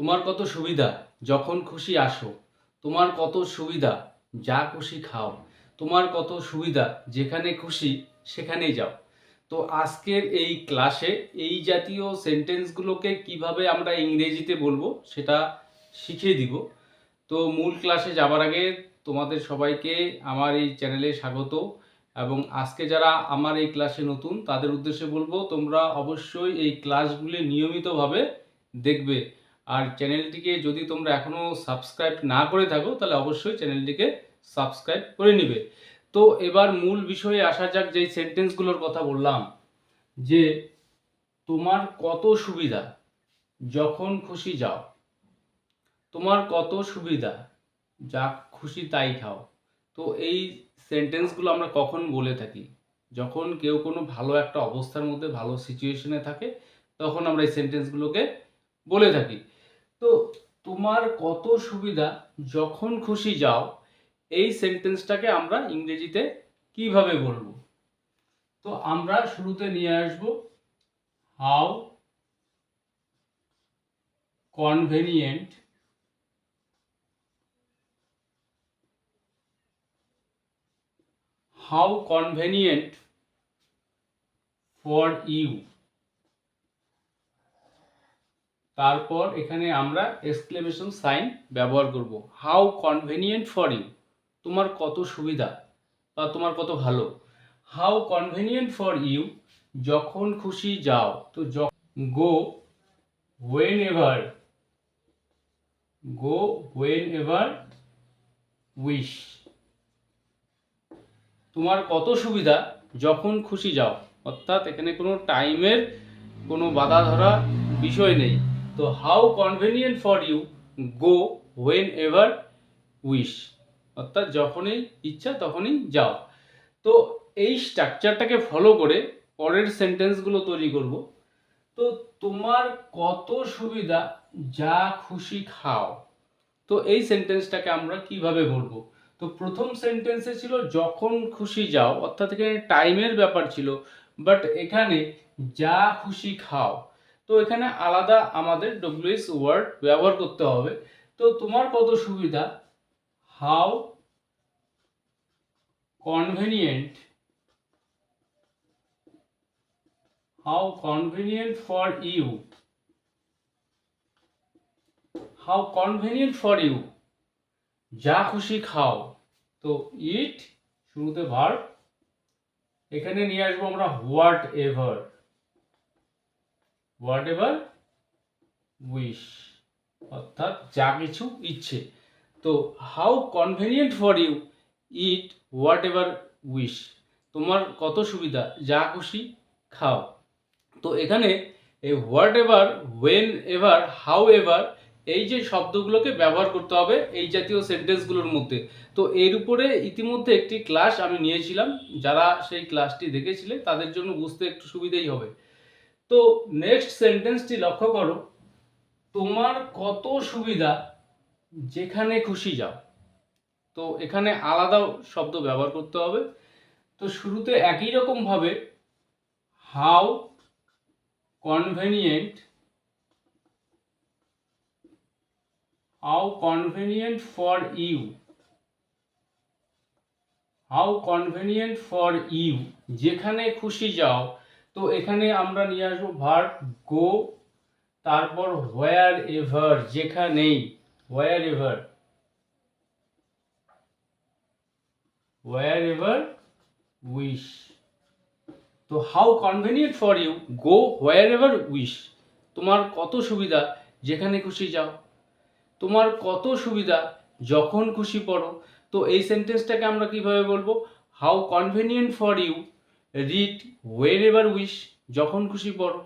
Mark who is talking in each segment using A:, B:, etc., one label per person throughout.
A: তোমার কত সুবিধা, যখন খুশি আসো। তোমার কত সুবিধা, যা খুশি খাও। তোমার কত সুবিধা, যেখানে খুশি, সেখানেই যাও। তো আজকের এই ক্লাসে এই জাতীয় সেন্টেন্সগুলোকে কীভাবে আমরা ইংরেজিতে বলব, সেটা শিখিয়ে দিব। তো মূল ক্লাসে যাবার আগে তোমাদের সবাইকে আমার এই চ্যানেলে স্বাগত। এবং আজকে যারা আমার এই ক্লাসে নতুন, তাদের উদ্দেশ্যে বলব, তোমরা অবশ্যই এই ক্লাসগুলি নিয়মিতভাবে দেখবে। আর চ্যানেলটিকে যদি তোমরা এখনও সাবস্ক্রাইব না করে থাকো, তাহলে অবশ্যই চ্যানেলটিকে সাবস্ক্রাইব করে নিবে। তো এবার মূল বিষয়ে আসা যাক যেই সেন্টেন্সগুলোর কথা বললাম, যে তোমার কত সুবিধা যখন খুশি যাও। তোমার কত সুবিধা যা খুশি তাই খাও। তো এই সেন্টেন্সগুলো আমরা কখন বলে থাকি? যখন কেউ কোনো ভালো একটা অবস্থার মধ্যে ভালো সিচুয়েশনে থাকে, তখন আমরা এই সেন্টেন্সগুলোকে বলে থাকি। তো তোমার কত সুবিধা যখন খুশি যাও, এই সেন্টেন্সটাকে আমরা ইংরেজিতে কীভাবে বলব? তো আমরা শুরুতে নিয়ে আসব, how convenient how convenient for you. তারপর এখানে আমরা এক্সক্লেমেশন সাইন ব্যবহার করব। হাউ কনভেনিয়েন্ট ফর ইউ তোমার কত সুবিধা বা তোমার কত ভালো। হাউ কনভেনিয়েন্ট ফর ইউ যখন খুশি যাও। তো go whenever go whenever wish তোমার কত সুবিধা যখন খুশি যাও। অর্থাৎ এখানে কোনো টাইমের কোনো বাধা ধরা বিষয় নেই। How convenient for you go whenever wish অর্থাৎ যখনই ইচ্ছা তখনই যাও। তো এই স্ট্রাকচারটাকে ফলো করে পরের সেন্টেন্সগুলো তৈরি করব। তো তোমার কত সুবিধা, যা খুশি খাও। তো এই সেন্টেন্সটাকে আমরা কীভাবে বলব? তো প্রথম সেন্টেন্সে ছিল, যখন খুশি যাও। অর্থাৎ এখানে টাইমের ব্যাপার ছিল। বাট এখানে, যা খুশি খাও। তো এখানে আলাদা আমাদের ডব্লিউএস ওয়ার্ড ব্যবহার করতে হবে। তো তোমার কত সুবিধা? How convenient how convenient for you how convenient for you যা খুশি খাও। তো ইট শুরুতে ভার এখানে নিয়ে আসব আমরা whatever whatever wish অর্থাৎ যা কিছু ইচ্ছে। তো how convenient for you eat whatever wish তোমার কত সুবিধা, যা খুশি খাও। তো এখানে এই whatever whenever however এই যে শব্দগুলোকে ব্যবহার করতে হবে এই জাতীয় সেন্টেন্সগুলোর মধ্যে। তো এর উপরে ইতিমধ্যে একটি ক্লাস আমি নিয়েছিলাম। যারা সেই ক্লাসটি দেখেছিলে তাদের জন্য বুঝতে একটু সুবিধাই হবে। তো নেক্সট সেন্টেন্সটি লক্ষ্য করো। তোমার কত সুবিধা যেখানে খুশি যাও। তো এখানে আলাদা শব্দ ব্যবহার করতে হবে। তো শুরুতে একই রকমভাবে how convenient how convenient for you how convenient for you যেখানে খুশি যাও তো এখানে আমরা নিয়ে আসব ভার্ব গো তারপর হোয়ার এভার যেখানেই wherever wherever wish তো how convenient for you go wherever wish তোমার কত সুবিধা, যেখানে খুশি যাও। তোমার কত সুবিধা, যখন খুশি পড়ো। তো এই সেন্টেন্সটাকে আমরা কীভাবে বলব? How convenient for you read wherever wish যখন খুশি পড়ো।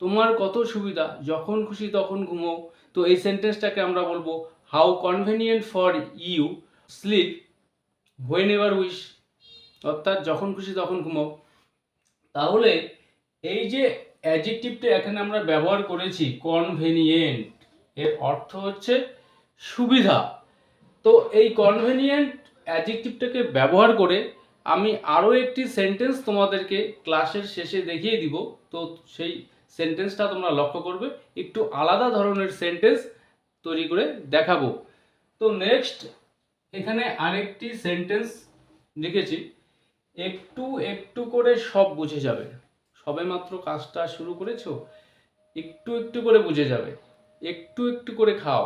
A: তোমার কত সুবিধা, যখন খুশি তখন ঘুমো। তো এই সেন্টেন্সটাকে আমরা বলব how convenient for you sleep whenever wish অর্থাৎ যখন খুশি তখন ঘুমাও তাহলে এই যে অ্যাজেক্টিভটা এখানে আমরা ব্যবহার করেছি কনভেনিয়েন্ট এর অর্থ হচ্ছে সুবিধা। তো এই কনভেনিয়েন্ট অ্যাজেক্টিভটাকে ব্যবহার করে আমি আরও একটি সেন্টেন্স তোমাদেরকে ক্লাসের শেষে দেখিয়ে দিব। তো সেই সেন্টেন্সটা তোমরা লক্ষ্য করবে। একটু আলাদা ধরনের সেন্টেন্স তৈরি করে দেখাবো। তো নেক্সট এখানে আরেকটি সেন্টেন্স লিখেছি। একটু একটু করে সব বুঝে যাবে। সবেমাত্র কাজটা শুরু করেছ? একটু একটু করে বুঝে যাবে। একটু একটু করে খাও।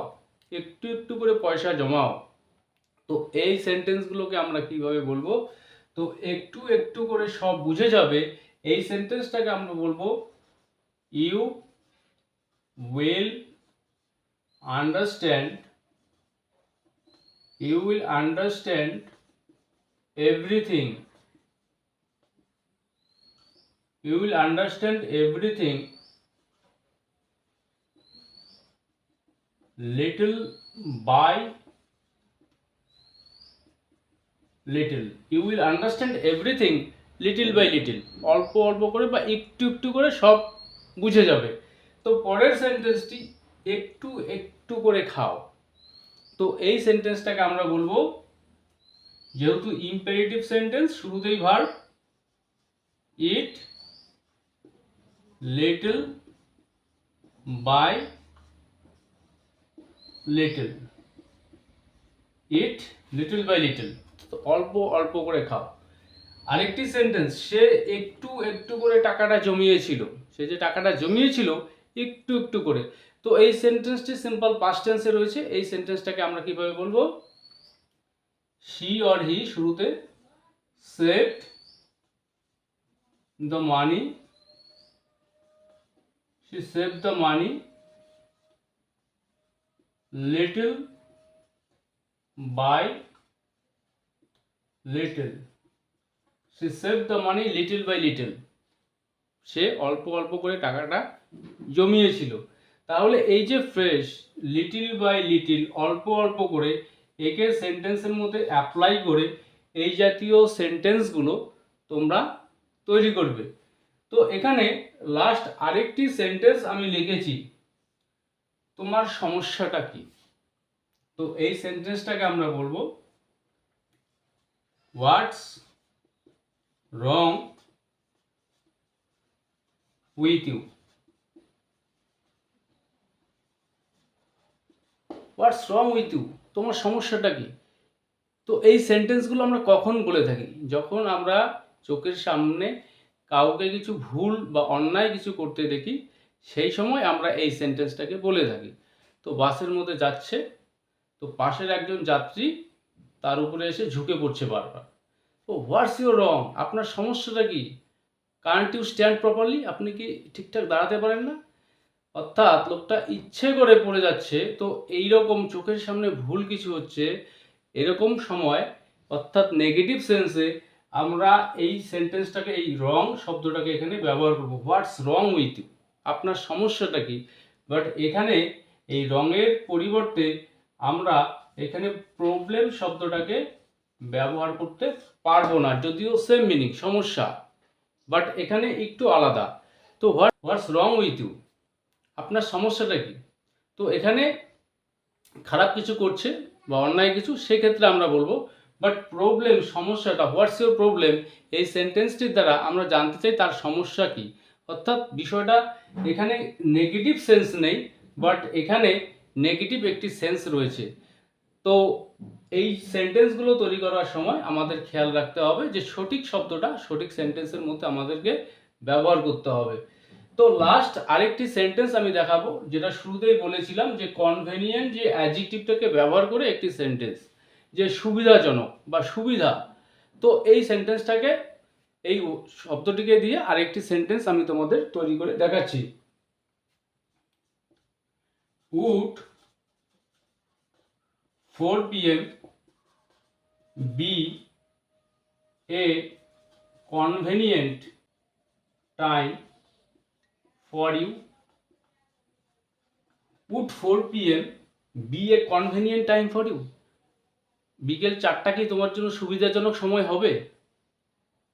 A: একটু একটু করে পয়সা জমাও। তো এই সেন্টেন্সগুলোকে আমরা কীভাবে বলব? তো একটু একটু করে সব বুঝে যাবে। এই সেন্টেন্সটাকে আমরা বলব you will understand you will understand everything you will understand everything, little by little. You will understand everything little by little. অল্প অল্প করে বা একটু একটু করে সব বুঝে যাবে। তো পরের সেন্টেন্সটি একটু একটু করে খাও। তো এই সেন্টেন্সটাকে আমরা বলব, যেহেতু ইম্পারেটিভ সেন্টেন্স শুরুতেই verb eat little by little. Eat little by little. তো অল্প অল্প করে খাও। আরেকটি সেন্টেন্স সে একটু একটু করে টাকাটা জমিয়েছিল। সে যে টাকাটা জমিয়েছিল, একটু একটু করে। তো এই সেন্টেন্সটি সিম্পল পাস্ট টেন্সে রয়েছে। এই সেন্টেন্সটাকে আমরা কীভাবে বলব? শি অর হি শুরুতে saved the money she saved the money little by little. She saved the money little by little. সে অল্প অল্প করে টাকাটা জমিয়েছিল। তাহলে এই যে ফ্রেশ লিটিল বাই লিটিল অল্প অল্প করে একে সেন্টেন্সের মধ্যে অ্যাপ্লাই করে এই জাতীয় সেন্টেন্সগুলো তোমরা তৈরি করবে। তো এখানে লাস্ট আরেকটি সেন্টেন্স আমি লিখেছি। তোমার সমস্যাটা কি? তো এই সেন্টেন্সটাকে আমরা বলব what's wrong with you what's wrong with you তোমার সমস্যাটা কি? তো এই সেন্টেন্সগুলো আমরা কখন বলে থাকি? যখন আমরা চোখের সামনে কাউকে কিছু ভুল বা অন্যায় কিছু করতে দেখি, সেই সময় আমরা এই সেন্টেন্সটাকে বলে থাকি। তো বাসের মধ্যে যাচ্ছে, তো পাশের একজন যাত্রী তার উপরে এসে ঝুঁকে পড়ছে বারবার। তো হোয়াটস ইউর রং আপনার সমস্যাটা কি? কারেন্ট ইউ স্ট্যান্ড প্রপারলি আপনি কি ঠিকঠাক দাঁড়াতে পারেন না? অর্থাৎ লোকটা ইচ্ছে করে পড়ে যাচ্ছে, তো এই রকম চোখের সামনে ভুল কিছু হচ্ছে, এরকম সময়, অর্থাৎ নেগেটিভ সেন্সে আমরা এই সেন্টেন্সটাকে এই রং শব্দটাকে এখানে ব্যবহার করব। হোয়াটস রং উইথ ইউ আপনার সমস্যাটা কি? বাট এখানে এই রঙের পরিবর্তে আমরা এখানে প্রবলেম শব্দটাকে ব্যবহার করতে পারব না, যদিও সেম মিনিং সমস্যা। বাট এখানে একটু আলাদা। তো what what's wrong with you আপনার সমস্যাটা কি? তো এখানে খারাপ কিছু করছে বা অন্যায় কিছু, সেক্ষেত্রে আমরা বলব বাট প্রবলেম সমস্যাটা হোয়াটস ইউর প্রবলেম এই সেন্টেন্সটির দ্বারা আমরা জানতে চাই তার সমস্যা কি। অর্থাৎ বিষয়টা এখানে নেগেটিভ সেন্স নেই বাট এখানে নেগেটিভ একটি সেন্স রয়েছে। তো এই সেন্টেন্সগুলো তৈরি করার সময় আমাদের খেয়াল রাখতে হবে যে সঠিক শব্দটা সঠিক সেন্টেন্সের মধ্যে আমাদেরকে ব্যবহার করতে হবে। তো লাস্ট আরেকটি সেন্টেন্স আমি দেখাবো, যেটা শুরুতেই বলেছিলাম যে কনভেনিয়েন্ট যে অ্যাডজেক্টিভটাকে ব্যবহার করে একটি সেন্টেন্স যে সুবিধাজনক বা সুবিধা। তো এই সেন্টেন্সটাকে এই শব্দটিকে দিয়ে আরেকটি সেন্টেন্স আমি তোমাদের তৈরি করে দেখাচ্ছি। Would four PM be a convenient time for you would four PM be a convenient time for you বিকেল চারটা কি তোমার জন্য সুবিধাজনক সময় হবে?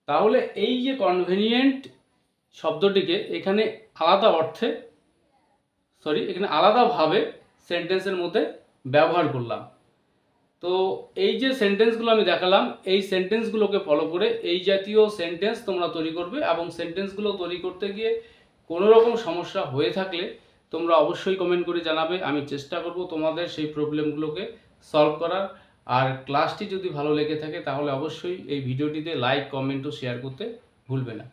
A: তাহলে এই যে কনভেনিয়েন্ট শব্দটিকে এখানে আলাদা অর্থে সরি এখানে আলাদাভাবে সেন্টেন্সের মধ্যে ব্যবহার করলাম। তো এই যে সেন্টেন্সগুলো আমি দেখালাম, এই সেন্টেন্সগুলোকে ফলো করে এই জাতীয় সেন্টেন্স তোমরা তৈরি করবে এবং সেন্টেন্সগুলো তৈরি করতে গিয়ে কোনো রকম সমস্যা হয়ে থাকলে তোমরা অবশ্যই কমেন্ট করে জানাবে, আমি চেষ্টা করব তোমাদের সেই প্রবলেমগুলোকে সলভ করার। আর ক্লাসটি যদি ভালো লেগে থাকে তাহলে অবশ্যই এই ভিডিওটিতে লাইক কমেন্ট ও শেয়ার করতে ভুলবে না।